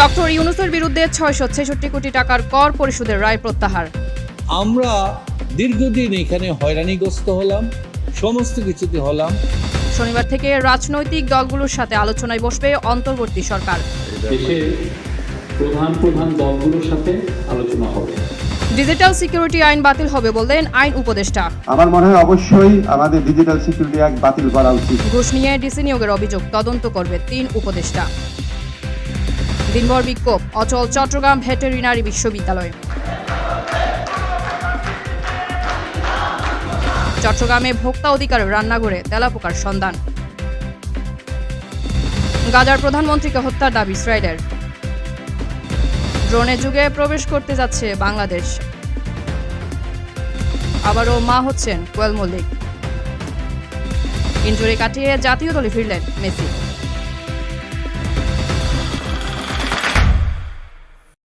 Doctor ইউনুসের বিরুদ্ধে ছয়শো ছেষট্টি কোটি টাকার কর পরিশোধের রায় প্রত্যাহার। আমরা দীর্ঘদিন এখানে হয়রানিগ্রস্ত হলাম সমস্ত কিছুতে হলাম। শনিবার থেকে রাজনৈতিক দলগুলোর সাথে আলোচনায় বসবে অন্তর্বর্তী সরকার। দেশের প্রধান প্রধান দলগুলোর সাথে আলোচনা হবে। ডিজিটাল সিকিউরিটি আইন বাতিল হবে বললেন আইন উপদেষ্টা। আমার মনে হয় অবশ্যই আমাদের ডিজিটাল সিকিউরিটি অ্যাক্ট বাতিল করা উচিত। ঘুষ নিয়ে ডিসি নিয়োগের অভিযোগ তদন্ত করবে তিন উপদেষ্টা। দিনভর বিক্ষোভ। অচল চট্টগ্রাম ভেটেরিনারি বিশ্ববিদ্যালয়। চট্টগ্রামে ভোক্তা অধিকার রান্নাঘরে তেলাপোকার সন্ধান। গাজার প্রধানমন্ত্রীকে হত্যার দাবি ইসরায়েলের। ড্রোনের যুগে প্রবেশ করতে যাচ্ছে বাংলাদেশ। আবারও মা হচ্ছেন কোয়েল মল্লিক ইঞ্জুরি কাটিয়ে জাতীয় দলে ফিরলেন মেসি।